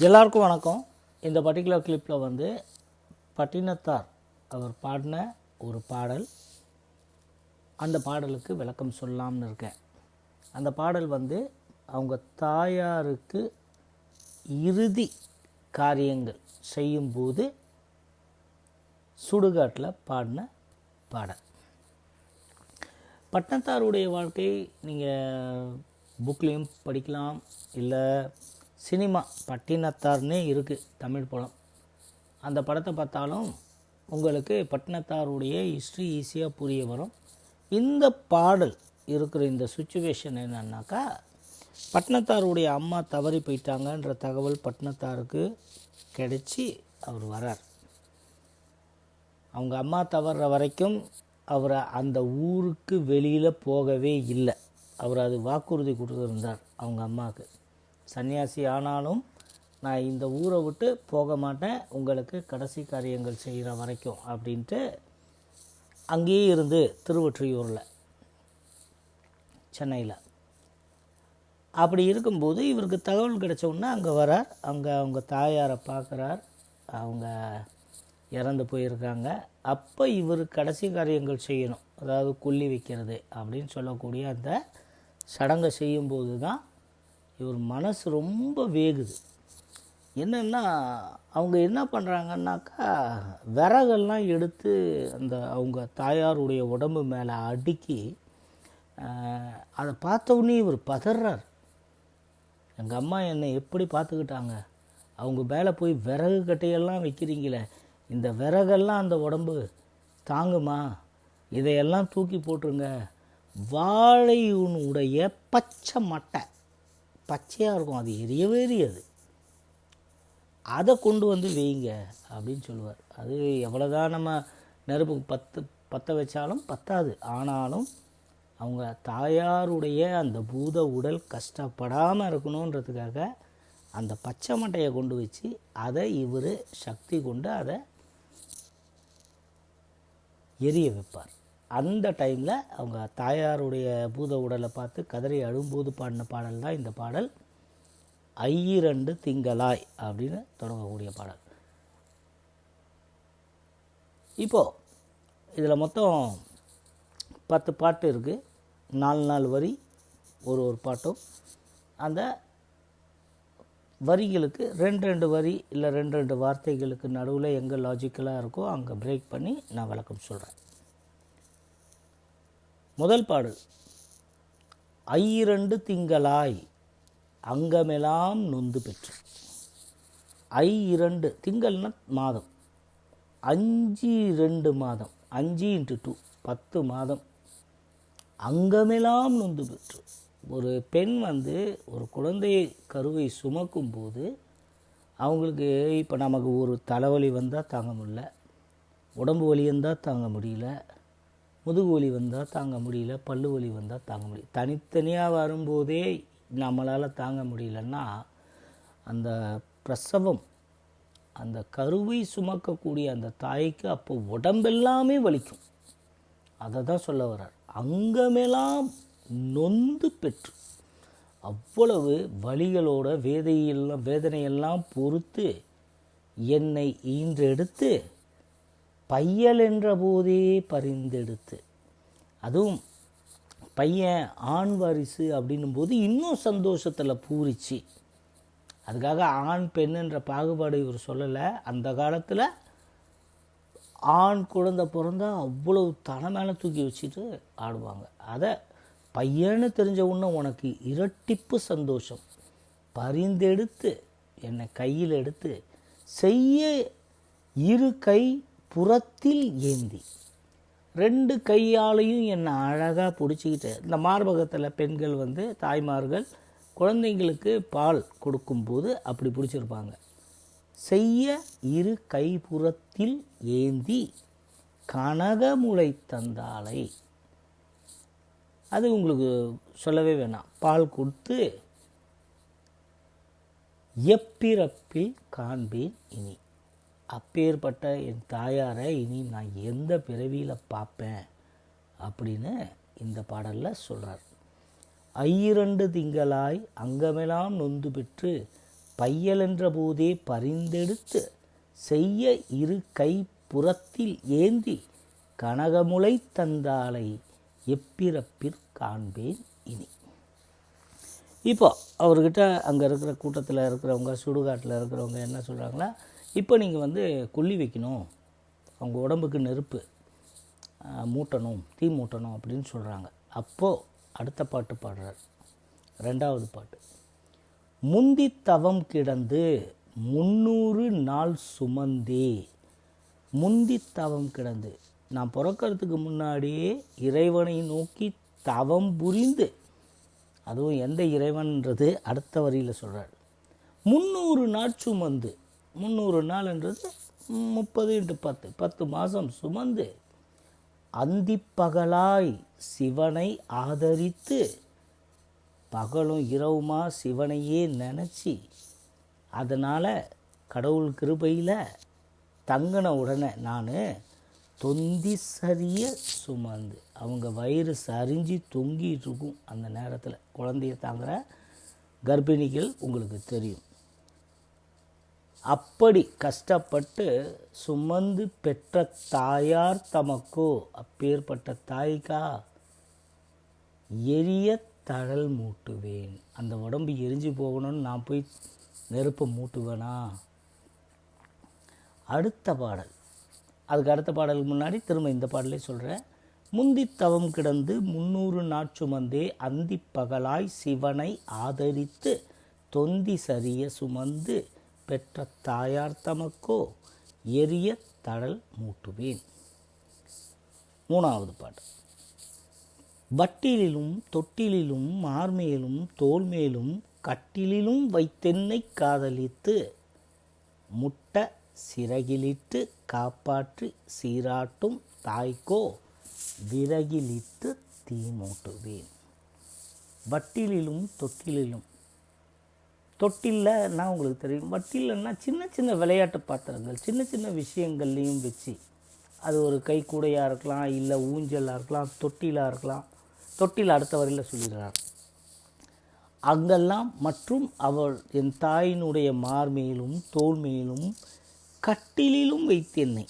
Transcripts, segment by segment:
எல்லாருக்கும் வணக்கம். இந்த பர்டிகுலர் கிளிப்பில் வந்து பட்டினத்தார் அவர் பாடின ஒரு பாடல். அந்த பாடலுக்கு விளக்கம் சொல்லலாம்னு இருக்கேன். அந்த பாடல் வந்து அவங்க தாயாருக்கு இறுதி காரியங்கள் செய்யும்போது சுடுகாட்டில் பாடின பாடல். பட்டணத்தாருடைய வாழ்க்கை நீங்கள் புக்லேயும் படிக்கலாம் இல்லை சினிமா பட்டினத்தார்னே இருக்குது தமிழ் படம். அந்த படத்தை பார்த்தாலும் உங்களுக்கு பட்டினத்தாருடைய ஹிஸ்ட்ரி ஈஸியாக புரிய வரும். இந்த பாடல் இருக்கிற இந்த சுச்சுவேஷன் என்னன்னாக்கா பட்டினத்தாருடைய அம்மா தவறி போயிட்டாங்கன்ற தகவல் பட்டினத்தாருக்கு கிடைச்சி அவர் வரார் அவங்க அம்மா தவறுற வரைக்கும் அவரை அந்த ஊருக்கு வெளியில் போகவே இல்லை. அவர் அது வாக்குறுதி கொடுத்துருந்தார் அவங்க அம்மாவுக்கு. சன்னியாசி ஆனாலும் நான் இந்த ஊரை விட்டு போக மாட்டேன். உங்களுக்கு கடைசி காரியங்கள் செய்கிற வரைக்கும் அப்படின்ட்டு அங்கேயே இருந்து திருவொற்றியூரில் சென்னையில். அப்படி இருக்கும்போது இவருக்கு தகவல் கிடைச்ச உடனே அங்கே வரார். அங்கே அவங்க தாயாரை பார்க்குறார். அவங்க இறந்து போயிருக்காங்க. அப்போ இவர் கடைசி காரியங்கள் செய்யணும். அதாவது கொல்லி வைக்கிறது அப்படின்னு சொல்லக்கூடிய அந்த சடங்கை செய்யும்போது தான் இவர் மனசு ரொம்ப வேகுது. என்னென்னா அவங்க என்ன பண்ணுறாங்கன்னாக்கா விறகெல்லாம் எடுத்து அந்த அவங்க தாயாருடைய உடம்பு மேலே அடுக்கி அதை பார்த்தவுடனே இவர் பதறார். எங்கள் அம்மா என்னை எப்படி பார்த்துக்கிட்டாங்க? அவங்க மேலே போய் விறகு கட்டையெல்லாம் வைக்கிறீங்களே இந்த விறகெல்லாம் அந்த உடம்பு தாங்குமா? இதையெல்லாம் தூக்கி போட்டுருங்க. வாழையுனுடைய பச்சை மட்டை. பச்சையாக இருக்கும். அது எரியவே எரியாது அதை. கொண்டு வந்து வைங்க அப்படின்னு சொல்லுவார். அது எவ்வளோதான் நம்ம நெருப்பு பத்து பற்ற வச்சாலும் பத்தாது. ஆனாலும் அவங்க தாயாருடைய அந்த பூத உடல் கஷ்டப்படாமல் இருக்கணுன்றதுக்காக அந்த பச்சை மட்டையை கொண்டு வச்சு அதை இவர் சக்தி கொண்டு அதை எரிய வைப்பார். அந்த டைமில் அவங்க தாயாருடைய பூத உடலை பார்த்து கதறி அழும்போது பாடின பாடல் தான் இந்த பாடல். ஐயிரண்டு திங்களாய் அப்படின்னு தொடங்கக்கூடிய பாடல். இப்போது இதில் மொத்தம் பத்து பாட்டு இருக்குது நாலு நாலு வரி ஒரு ஒரு பாட்டும். அந்த வரிகளுக்கு ரெண்டு ரெண்டு வரி இல்லை ரெண்டு ரெண்டு வார்த்தைகளுக்கு நடுவில் எங்கே லாஜிக்கலாக இருக்கோ அங்கே பிரேக் பண்ணி நான் விளக்கம் சொல்கிறேன் முதல் பாடல் ஐயிரண்டு திங்களாய் அங்கமெல்லாம் நொந்து பெற்று. ஐ இரண்டு திங்கள்னா மாதம். அஞ்சு ரெண்டு மாதம். அஞ்சு இன்ட்டு டூ பத்து மாதம். அங்கமெல்லாம் நொந்து பெற்று. ஒரு பெண் வந்து ஒரு குழந்தையை கருவை சுமக்கும் போது அவங்களுக்கு இப்போ நமக்கு ஒரு தலைவலி வந்தால் தாங்க முடியல. உடம்பு வலி இருந்தால் தாங்க முடியல. முதுகு வலி வந்தால் தாங்க முடியல பல்லு வலி வந்தால் தாங்க முடியல. தனித்தனியாக வரும்போதே நம்மளால் தாங்க முடியலன்னா அந்த பிரசவம் அந்த கருவை சுமக்கக்கூடிய அந்த தாய்க்கு அப்போ உடம்பெல்லாமே வலிக்கும். அதை தான் சொல்ல வர்றார். அங்கமெல்லாம் நொந்து பெற்று அவ்வளவு வலிகளோட வேதையெல்லாம் வேதனையெல்லாம் பொறுத்து என்னை ஈன்றெடுத்து பையல் என்ற போதே பரிந்தெடுத்து. அதுவும் பையன் ஆண் வாரிசு அப்படின்னும் போது இன்னும் சந்தோஷத்தில் பூரிச்சு. அதுக்காக ஆண் பெண்ணுன்ற பாகுபாடு இவர் சொல்லலை. அந்த காலத்தில் ஆண் குழந்தை பிறந்தால் அவ்வளவு தலை மேலே தூக்கி வச்சுட்டு ஆடுவாங்க. அதை பையன்னு தெரிஞ்ச உடனே உனக்கு இரட்டிப்பு சந்தோஷம். பரிந்தெடுத்து என்னை கையில் எடுத்து செய்ய இரு கை புறத்தில் ஏந்தி. ரெண்டு கையாலையும் என்னை அழகாக பிடிச்சிக்கிட்டு இந்த மார்பகத்தில் பெண்கள் வந்து தாய்மார்கள் குழந்தைங்களுக்கு பால் கொடுக்கும்போது அப்படி பிடிச்சிருப்பாங்க. செய்ய இரு கைப்புறத்தில் ஏந்தி கனகமுளை தந்தாலை அது உங்களுக்கு சொல்லவே வேணாம். பால் கொடுத்து எப்பிறப்பில் காண்பேன் இனி. அப்பேற்பட்ட என் தாயாரை இனி நான் எந்த பிறவியில் பார்ப்பேன்? அப்படின்னு இந்த பாடலில் சொல்கிறார் ஐயிரண்டு திங்களாய் அங்கமெல்லாம் நொந்து பெற்று பையலென்ற போதே பரிந்தெடுத்து செய்ய இரு கை புறத்தில் ஏந்தி கனகமுலை தந்தாலை எப்பிறப்பிற் காண்பேன் இனி. இப்போ அவர்கிட்ட அங்கே இருக்கிற கூட்டத்தில் இருக்கிறவங்க சுடுகாட்டில் இருக்கிறவங்க என்ன சொல்கிறாங்கன்னா இப்போ நீங்கள் வந்து கொல்லி வைக்கணும். அவங்க உடம்புக்கு நெருப்பு மூட்டணும் தீ மூட்டணும் அப்படின்னு சொல்கிறாங்க அப்போது அடுத்த பாட்டு பாடுறார். ரெண்டாவது பாட்டு. முந்தி தவம் கிடந்து முந்நூறு நாள் சுமந்தே. முந்தி தவம் கிடந்து. நான் பிறக்கறதுக்கு முன்னாடியே இறைவனை நோக்கி தவம் புரிந்து. அதுவும் எந்த இறைவன்றது அடுத்த வரியில் சொல்கிறார் முந்நூறு நாள் சுமந்து. முந்நூறு நாள்ன்றது முப்பது இன்ட்டு பத்து. பத்து மாதம் சுமந்து அந்திப்பகலாய் சிவனை ஆதரித்து பகலும் இரவுமா சிவனையே நினச்சி அதனால் கடவுள் கிருபையில் தங்கின உடனே நான் தொந்தி சரிய சுமந்து அவங்க வயிறு சரிஞ்சு தொங்கிட்டு இருக்கும் அந்த நேரத்தில். குழந்தைய தாங்குகிற கர்ப்பிணிகள் உங்களுக்கு தெரியும். அப்படி கஷ்டப்பட்டு சுமந்து பெற்ற தாயார் தமக்கோ அப்பேற்பட்ட தாய்க்கா? எரிய தழல் மூட்டுவேன். அந்த உடம்பு எரிஞ்சு போகணும்னு நான் போய் நெருப்பை மூட்டுவேனா? அடுத்த பாடல். அதுக்கு அடுத்த பாடலுக்கு முன்னாடி திரும்ப இந்த பாடலே சொல்கிறேன் முந்தி தவம் கிடந்து முன்னூறு நாட்சுமந்தே அந்தி பகலாய் சிவனை ஆதரித்து தொந்தி சரிய சுமந்து பெற்ற தாயார் தமக்கோ எரிய தழல் மூட்டுவேன். மூணாவது பாட்டு. வட்டிலிலும் தொட்டிலிலும் மார்மேலும் தோல்மேலும் கட்டிலிலும் வைத்தென்னை காதலித்து முட்ட சிறகிலிட்டு காப்பாற்றி சீராட்டும் தாய்க்கோ விறகிலிட்டு தீமூட்டுவேன் வட்டிலிலும் தொட்டிலிலும் நான் உங்களுக்கு தெரியும்? வட்டில்லன்னா சின்ன சின்ன விளையாட்டு பாத்திரங்கள் சின்ன சின்ன விஷயங்கள்லையும் வச்சு அது ஒரு கை கூடையாக இருக்கலாம் இல்லை ஊஞ்சலாக இருக்கலாம் தொட்டிலாக இருக்கலாம் தொட்டில் அடுத்த வரையில் சொல்லிடுறார். அங்கெல்லாம் மற்றும் அவள் என் தாயினுடைய மார்மேலும் தோல்மையிலும் கட்டிலும் கட்டிலிலும் வைத்து என்னை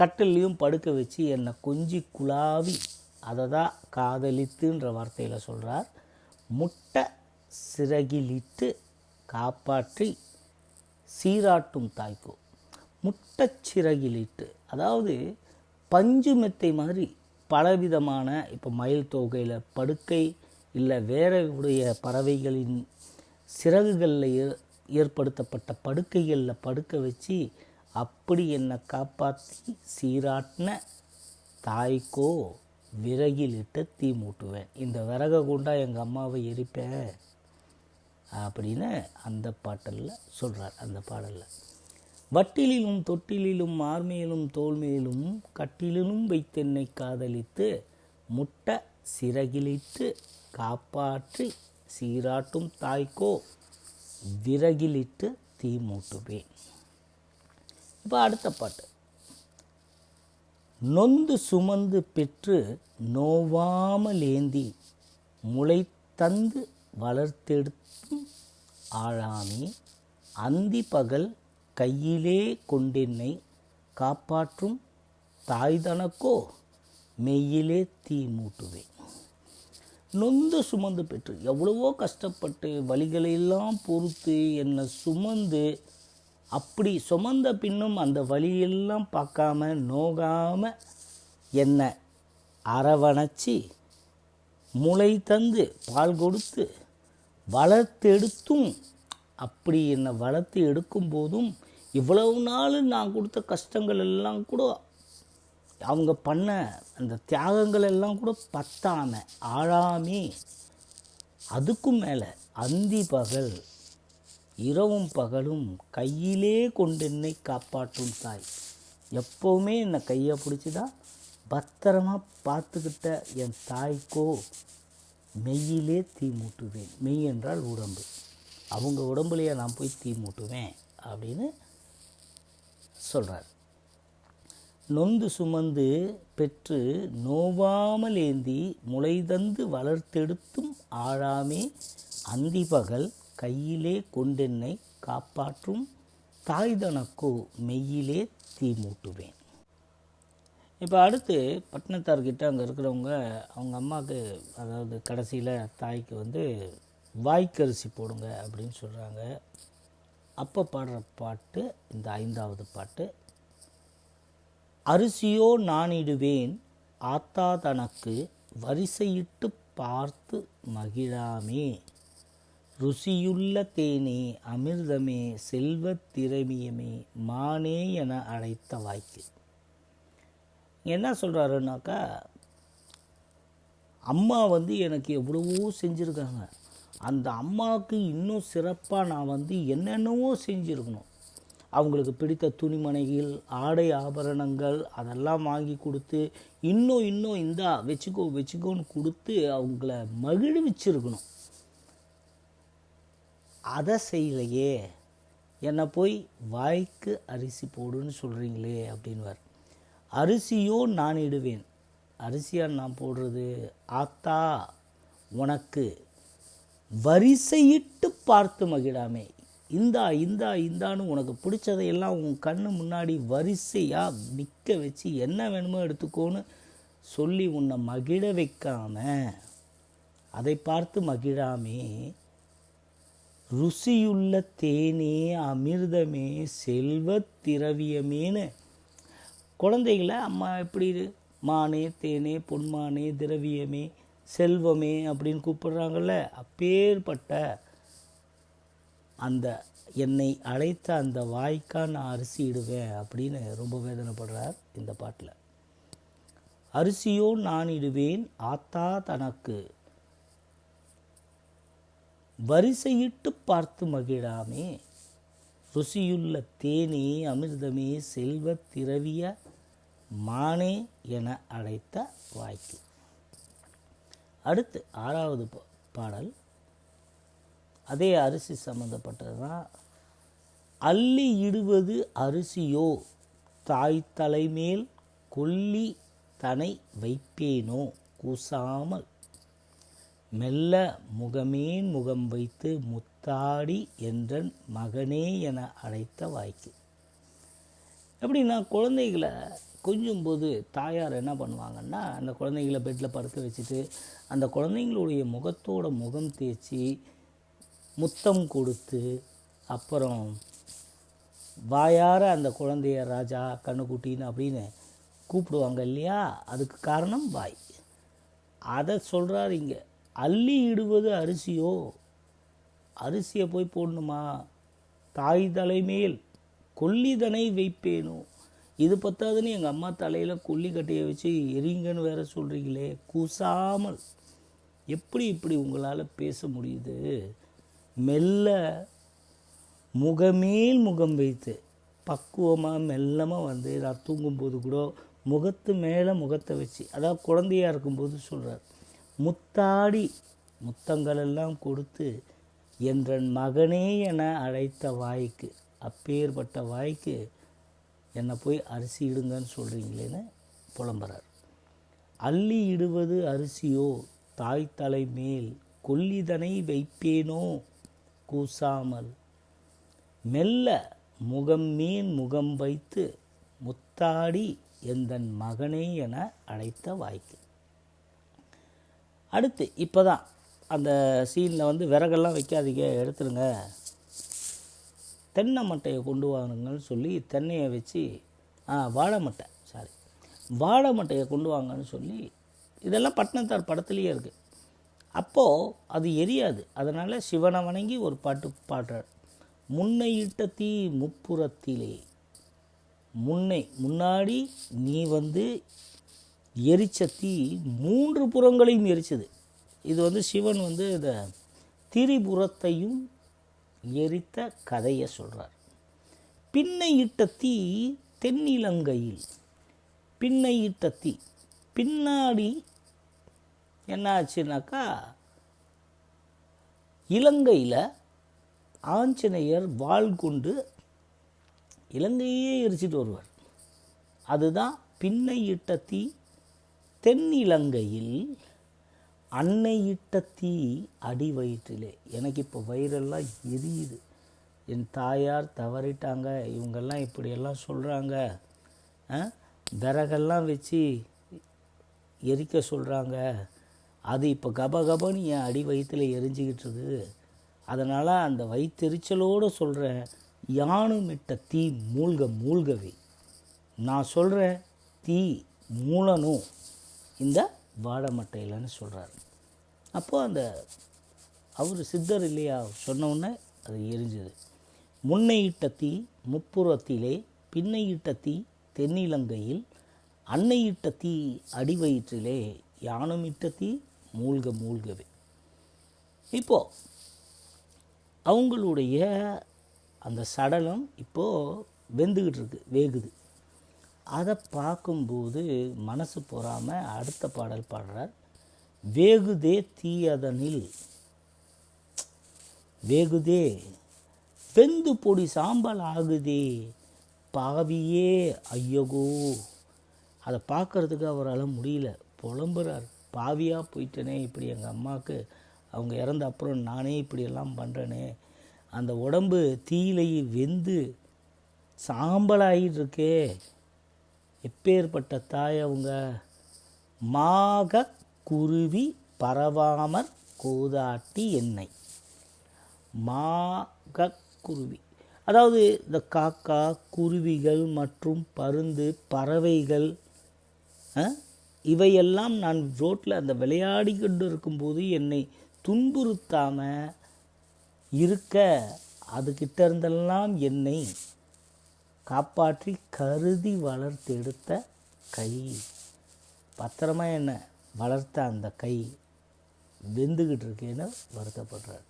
கட்டிலையும் படுக்க வச்சு என்னை கொஞ்சி குழாவி அதை தான் காதலித்துன்ற வார்த்தையில் சொல்கிறார் முட்டை சிறகிலிட்டு காப்பாற்றி சீராட்டும் தாய்க்கோ. முட்டச்சிறகிலிட்டு அதாவது பஞ்சு மெத்தை மாதிரி பலவிதமான இப்போ மயில் தொகையில் படுக்கை இல்லை வேற உடைய பறவைகளின் சிறகுகளில் ஏ- ஏற்படுத்தப்பட்ட படுக்கைகளில் படுக்க வச்சு அப்படி என்னை காப்பாற்றி சீராட்டின தாய்க்கோ விறகிலிட்டு தீ மூட்டுவேன். இந்த விறகை கொண்டா எங்கள் அம்மாவை எரிப்பேன். அப்படின்னு அந்த பாட்டலில் சொல்கிறார் அந்த பாடலில். வட்டிலிலும் தொட்டிலிலும் மார்மையிலும் தோல்மையிலும் கட்டிலிலும் வைத்தென்னை காதலித்து முட்டை சிறகிலிட்டு காப்பாற்றி சீராட்டும் தாய்க்கோ விறகிலிட்டு தீ மூட்டுவேன். இப்போ அடுத்த பாட்டு. நொந்து சுமந்து பெற்று நோவாமலேந்தி முளை தந்து வளர்த்தெடுத்தும் ஆழாமே அந்தி பகல் கையிலே கொண்டென்னை காப்பாற்றும் தாய் தனக்கோ மெய்யிலே தீ மூட்டுவேன். நொந்து சுமந்து பெற்று எவ்வளவோ கஷ்டப்பட்டு வலிகளை எல்லாம் பொறுத்து என்னை சுமந்து அப்படி சுமந்த பின்னும் அந்த வலியெல்லாம் பார்க்காம நோகாமல் என்னை அரவணைச்சி முளை தந்து பால் கொடுத்து வளர்த்தெடுத்தும். அப்படி என்னை வளர்த்து எடுக்கும் போதும் இவ்வளவு நாள் நான் கொடுத்த கஷ்டங்கள் எல்லாம் கூட அவங்க பண்ண அந்த தியாகங்கள் எல்லாம் கூட பத்தாம ஆழாமே. அதுக்கும் மேலே அந்தி பகல் இரவும் பகலும் கையிலே கொண்டு என்னை காப்பாற்றும் தாய். எப்போவுமே என்னை கையை பிடிச்சிதான் பத்திரமாக பார்த்துக்கிட்ட என் தாய்க்கோ மெய்யிலே தீ மூட்டுவேன். மெய் என்றால் உடம்பு. அவங்க உடம்புலையே நான் போய் தீ மூட்டுவேன் அப்படின்னு சொல்கிறார் நொந்து சுமந்து பெற்று நோவாமல் ஏந்தி முளைதந்து வளர்த்தெடுத்தும் ஆழாமே அந்தி பகல் கையிலே கொண்டென்னை காப்பாற்றும் தாய் தனக்கோ மெய்யிலே தீ மூட்டுவேன். இப்போ அடுத்து பட்டினத்தார்கிட்ட அங்கே இருக்கிறவங்க அவங்க அம்மாவுக்கு அதாவது கடைசியில் தாய்க்கு வந்து வாய்க்கரிசி போடுங்க அப்படின்னு சொல்கிறாங்க அப்போ பாடுற பாட்டு இந்த ஐந்தாவது பாட்டு. அரிசியோ நானிடுவேன் ஆத்தா தனக்கு வரிசையிட்டு பார்த்து மகிழாமே. ருசியுள்ள தேனே அமிர்தமே செல்வத் திரவியமே மானே என அழைத்த வாய்க்கு. என்ன சொல்கிறாருன்னாக்கா அம்மா வந்து எனக்கு எவ்வளவோ செஞ்சுருக்காங்க. அந்த அம்மாவுக்கு இன்னும் சிறப்பாக நான் வந்து என்னென்னவோ செஞ்சுருக்கணும். அவங்களுக்கு பிடித்த துணிமனைகள் ஆடை ஆபரணங்கள் அதெல்லாம் வாங்கி கொடுத்து இன்னும் இன்னும் இந்தா வச்சுக்கோ வச்சுக்கோன்னு கொடுத்து அவங்கள மகிழ்விச்சிருக்கணும். அதை செய்யலையே என்னை போய் வாய்க்கு அரிசி போடுன்னு சொல்கிறீங்களே அப்படின்வார் அரிசியோ நான் இடுவேன். அரிசியாக நான் போடுறது ஆத்தா உனக்கு. வரிசையிட்டு பார்த்து மகிழாமே. இந்தா இந்தா இந்தான்னு உனக்கு பிடிச்சதையெல்லாம் உன் கண்ணு முன்னாடி வரிசையாக நிற்க வச்சு என்ன வேணுமோ எடுத்துக்கோன்னு சொல்லி உன்னை மகிழ வைக்காம அதை பார்த்து மகிழாமே. ருசியுள்ள தேனே அமிர்தமே செல்வத் திரவியமேன்னு குழந்தைகளை அம்மா எப்படி இது? மானே தேனே பொன்மானே திரவியமே செல்வமே அப்படின்னு கூப்பிடுறாங்கள்ல அப்பேற்பட்ட அந்த என்னை அழைத்த அந்த வாய்க்கா நான் அரிசி இடுவேன் அப்படின்னு ரொம்ப வேதனைப்படுறார் இந்த பாட்டில். அரிசியோ நான் இடுவேன் ஆத்தா தனக்கு. வரிசையிட்டு பார்த்து மகிழாமே ருசியுள்ள தேனே அமிர்தமே செல்வத் திரவிய மானே என அழைத்த வாய்க்கு. அடுத்து ஆறாவது பா- பாடல். அதே அரிசி சம்மந்தப்பட்டது தான் அள்ளி இடுவது அரிசியோ தாய் தலைமேல் கொல்லி தனை வைப்பேனோ கூசாமல். மெல்ல முகமேன் முகம் வைத்து தாடி என்றன் மகனே என அழைத்த வாய்க்கு. எப்படின்னா குழந்தைகளை கொஞ்சும்போது தாயார் என்ன பண்ணுவாங்கன்னா அந்த குழந்தைகளை பெட்டில் படுக்க வச்சுட்டு அந்த குழந்தைங்களுடைய முகத்தோட முகம் தேய்ச்சி முத்தம் கொடுத்து அப்புறம் வாயார அந்த குழந்தைய ராஜா கண்ணுக்குட்டின்னு அப்படின்னு கூப்பிடுவாங்க இல்லையா? அதுக்கு காரணம் வாய். அதை சொல்கிறார் இங்கே. அள்ளி இடுவது அரிசியோ? அரிசியை போய் போடணுமா? தாய் தலைமேல் கொல்லிதனை வைப்பேனோ? இது பத்தாதுன்னு எங்கள் அம்மா தலையில் கொல்லி கட்டையை வச்சு எரிங்கன்னு வேற சொல்கிறீங்களே கூசாமல். எப்படி இப்படி உங்களால் பேச முடியுது? மெல்ல முகமேல் முகம் வைத்து பக்குவமாக மெல்லமாக வந்து நான் தூங்கும்போது கூட முகத்து மேலே முகத்தை வச்சு அதாவது குழந்தையாக இருக்கும்போது சொல்கிறார் முத்தாடி முத்தங்களெல்லாம் கொடுத்து என்றன் மகனே என அழைத்த வாய்க்கு அப்பேற்பட்ட வாய்க்கு என்னை போய் அரிசி இடுங்கன்னு சொல்கிறீங்களேன்னு புலம்புறார். அள்ளி இடுவது அரிசியோ தாய் தலை மேல் கொல்லிதனை வைப்பேனோ கூசாமல் மெல்ல முகம் மீன் முகம் வைத்து முத்தாடி எந்தன் மகனே என அழைத்த வாய்க்கு. அடுத்து இப்போ தான் அந்த சீனில் வந்து விறகெல்லாம் வைக்காதீங்க எடுத்துருங்க. தென்னை மட்டையை கொண்டு வாங்கன்னு சொல்லி தென்னையை வச்சு ஆ வாழை மட்டை சாரி வாழை மட்டையை கொண்டு வாங்கன்னு சொல்லி இதெல்லாம் பட்டினத்தார் படத்துலேயே இருக்குது அப்போது அது எரியாது. அதனால் சிவனை வணங்கி ஒரு பாட்டு பாடுறார். முன்னை இட்ட தீ முப்புறத்திலே முன்னை முன்னாடி நீ வந்து எரிச்ச தீ மூன்று புறங்களையும் எரிச்சது. இது வந்து சிவன் வந்து இந்த திரிபுரத்தையும் எரித்த கதையை சொல்கிறார் பின்னை இட்ட தீ தென்னிலங்கையில் பின்னை இட்ட தீ பின்னாடி என்ன ஆச்சுனாக்கா இலங்கையில் ஆஞ்சநேயர் வாள் கொண்டு இலங்கையே எரிச்சிட்டு வருவார். அதுதான் பின்னை இட்ட தீ தென்னிலங்கையில் அன்னை இட்ட தீ அடி வயிற்றிலே. எனக்கு இப்போ வயிறெல்லாம் எரியுது. என் தாயார் தவறிட்டாங்க. இவங்கெல்லாம் இப்படியெல்லாம் சொல்கிறாங்க விறகெல்லாம் வச்சு எரிக்க சொல்கிறாங்க அது இப்போ கபகபன்னு என் அடி வயிற்றில் எரிஞ்சிக்கிட்டு இருக்குது அதனால் அந்த வயிற்றெரிச்சலோடு சொல்கிறேன் யானுமிட்ட தீ மூழ்க மூழ்கவே. நான் சொல்கிறேன் தீ மூலனும் இந்த வாழை மட்டையிலன்னு சொல்கிறாரு அப்போது அந்த அவர் சித்தர் இல்லையா சொன்னவுடனே அது எரிஞ்சுது. முன்னையிட்ட தீ முப்புறத்திலே பின்னையிட்ட தீ தென்னிலங்கையில் அன்னையிட்ட தீ அடிவயிற்றிலே யானுமிட்ட தீ மூழ்க மூழ்கவே. இப்போது அவங்களுடைய அந்த சடலம் இப்போது வெந்துக்கிட்டு இருக்கு வேகுது. அதை பார்க்கும்போது மனசு பொறாமல் அடுத்த பாடல் பாடுறார் வேகுதே தீயதனில். வேகுதே வெந்து பொடி சாம்பல் ஆகுதே பாவியே ஐயகோ. அதை பார்க்கறதுக்கு அவரால் முடியல. புலம்புறார். பாவியாக போயிட்டேனே இப்படி எங்கள் அம்மாவுக்கு அவங்க இறந்த அப்புறம் நானே இப்படியெல்லாம் பண்ணுறேனே அந்த உடம்பு தீயிலேயே வெந்து சாம்பலாகிட்டு இருக்கே எப்பேற்பட்ட தாய் அவங்க? மாக குருவி பரவாமற் கூதாட்டி எண்ணெய் மாகக்குருவி அதாவது இந்த காக்கா குருவிகள் மற்றும் பருந்து பறவைகள் இவையெல்லாம் நான் ரோட்டில் அந்த விளையாடி கொண்டு இருக்கும்போது என்னை துன்புறுத்தாமல் இருக்க அதுகிட்ட இருந்தெல்லாம் என்னை காப்பாற்றி கருதி வளர்த்தெடுத்த கை. பத்திரமா என்ன? வளர்த்த அந்த கை. வெந்துக்கிட்டு இருக்கேன்னு வருத்தப்படுறார்.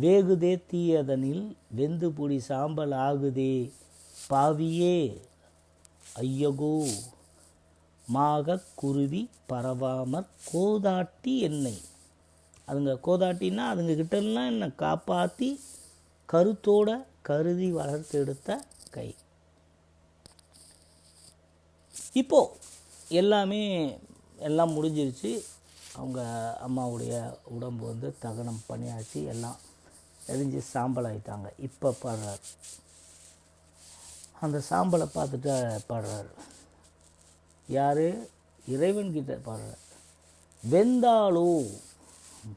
வேகுதே தீயதனில் வெந்து புடி சாம்பல் ஆகுதே. பாவியே ஐயகோ மாக குருவி பரவாமற் கோதாட்டி என்னை. அதுங்க கோதாட்டின்னா அதுங்க கிட்டலாம் என்னை? காப்பாற்றி கருத்தோட கருதி வளர்த்தெடுத்த கை. இப்போது எல்லாமே எல்லாம் முடிஞ்சிருச்சு. அவங்க அம்மாவுடைய உடம்பு வந்து தகனம் பண்ணியாச்சு. எல்லாம் எரிஞ்சு சாம்பல் ஆயிட்டாங்க. இப்போ பாடுறார். அந்த சாம்பலை பார்த்துட்டு பாடுறாரு. யார்? இறைவன்கிட்ட பாடுறார். வெந்தாலோ?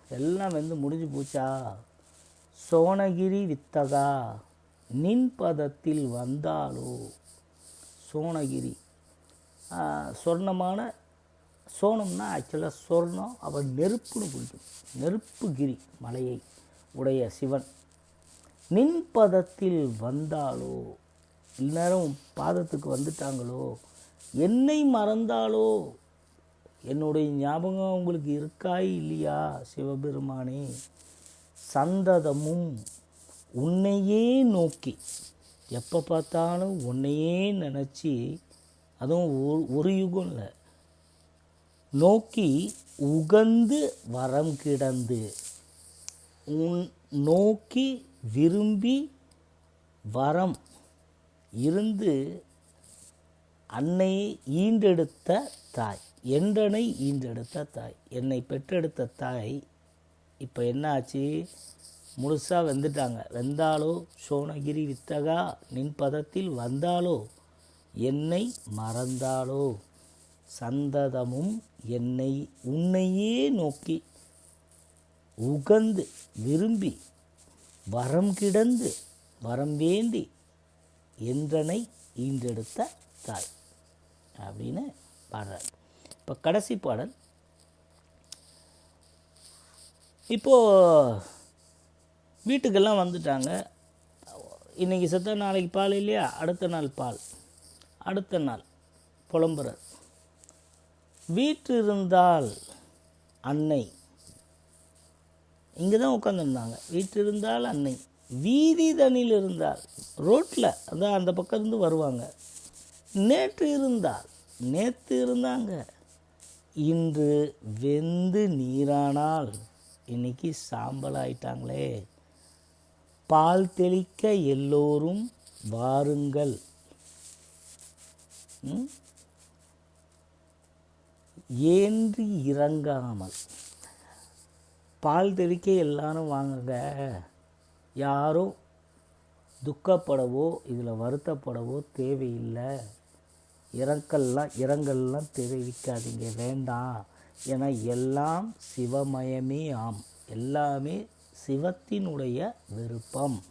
எல்லாம் வெந்து முடிஞ்சு போச்சா? சோனகிரி வித்தகா? நின் பதத்தில் சோனகிரி. சொர்ணமான சோனம்னா ஆக்சுவலாக சொர்ணம் அவன் நெருப்புன்னு பிடிக்கும். நெருப்புகிரி மலையை உடைய சிவன். நின் பதத்தில் இந்நேரம் பாதத்துக்கு வந்துட்டாங்களோ? என்னை மறந்தாலோ? என்னுடைய ஞாபகம் உங்களுக்கு இருக்காய் இல்லையா சிவபெருமானே? சந்ததமும் உன்னையே நோக்கி. எப்போ பார்த்தாலும் உன்னையே நினச்சி அதுவும் ஒரு ஒரு யுகம் இல்லை. நோக்கி உகந்து வரம் கிடந்து உன் நோக்கி விரும்பி வரம் இருந்து அன்னையை ஈண்டெடுத்த தாய் என்றனை ஈண்டெடுத்த தாய் என்னை பெற்றெடுத்த தாய். இப்போ என்ன ஆச்சு? முழுசாக வெந்துட்டாங்க. வெந்தாலோ சோனகிரி வித்தகா நின் பதத்தில் வந்தாலோ என்னை மறந்தாலோ. சந்ததமும் என்னை உன்னையே நோக்கி உகந்து விரும்பி வரம் கிடந்து வரம் வேண்டி என்றனை ஈன்றெடுத்த தாய் அப்படின்னு பாடுறார். இப்போ கடைசி பாடல். இப்போது வீட்டுக்கெல்லாம் வந்துட்டாங்க. இன்றைக்கி செத்த நாளைக்கு பால் இல்லையா? அடுத்த நாள் பால். அடுத்த நாள் புலம்புறார். இருந்தால் அன்னை. இங்கே தான் உட்காந்துருந்தாங்க வீற்றிருந்தால் அன்னை. வீதி தனியில் இருந்தால் ரோட்டில் அதான் அந்த பக்கம் இருந்து வருவாங்க. நேற்று இருந்தால் நேற்று இருந்தாங்க. இன்று வெந்து நீரானால் இன்னைக்கு சாம்பல் ஆயிட்டாங்களே. பால் தெளிக்க எல்லோரும் வாருங்கள். ம்? ஏன்றி இறங்காமல். பால் தெளிக்க எல்லாரும் வாங்குங்க. யாரும் துக்கப்படவோ இதில் வருத்தப்படவோ தேவையில்லை. இறங்கல்லாம் தெரிவிக்காதீங்க வேண்டாம். ஏன்னா எல்லாம் சிவமயமே ஆம். எல்லாமே சிவத்தினுடைய விருப்பம்.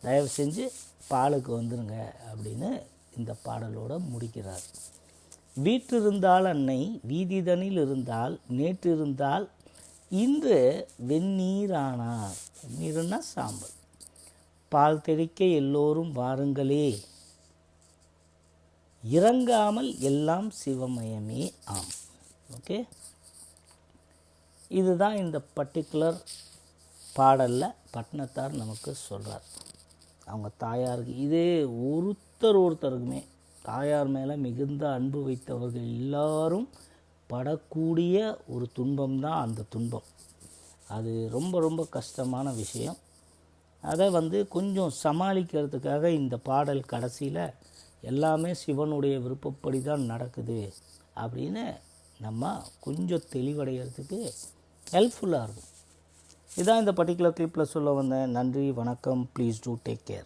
தயவு செஞ்சு பாலுக்கு வந்துருங்க அப்படின்னு இந்த பாடலோட முடிக்கிறார். வீற்றிருந்தால் அன்னை வீதிதனில் இருந்தால் நேற்றிருந்தால் இன்று வெந்நீரானார். வெந்நீர்னா சாம்பல். பால் தெளிக்க எல்லோரும் வாருங்களே. இறங்காமல் எல்லாம் சிவமயமே ஆம். ஓகே? இதுதான் இந்த பர்டிகுலர் பாடலில் பட்னத்தார் நமக்கு சொல்கிறார் அவங்க தாயாருக்கு இதே ஒருத்தர் ஒருத்தருக்குமே தாயார் மேலே மிகுந்த அன்பு வைத்தவர்கள் எல்லாரும் படக்கூடிய ஒரு துன்பம் தான் அந்த துன்பம். அது ரொம்ப ரொம்ப கஷ்டமான விஷயம். அதை வந்து கொஞ்சம் சமாளிக்கிறதுக்காக இந்த பாடல் கடைசியில் எல்லாமே சிவனுடைய விருப்பப்படி தான் நடக்குது அப்படின்னு நம்ம கொஞ்சம் தெளிவடைகிறதுக்கு ஹெல்ப்ஃபுல்லாக இருக்கும். இதான் இந்த பர்டிகுலர் கிளிப்பில் சொல்ல வந்தேன் நன்றி வணக்கம். Please do take care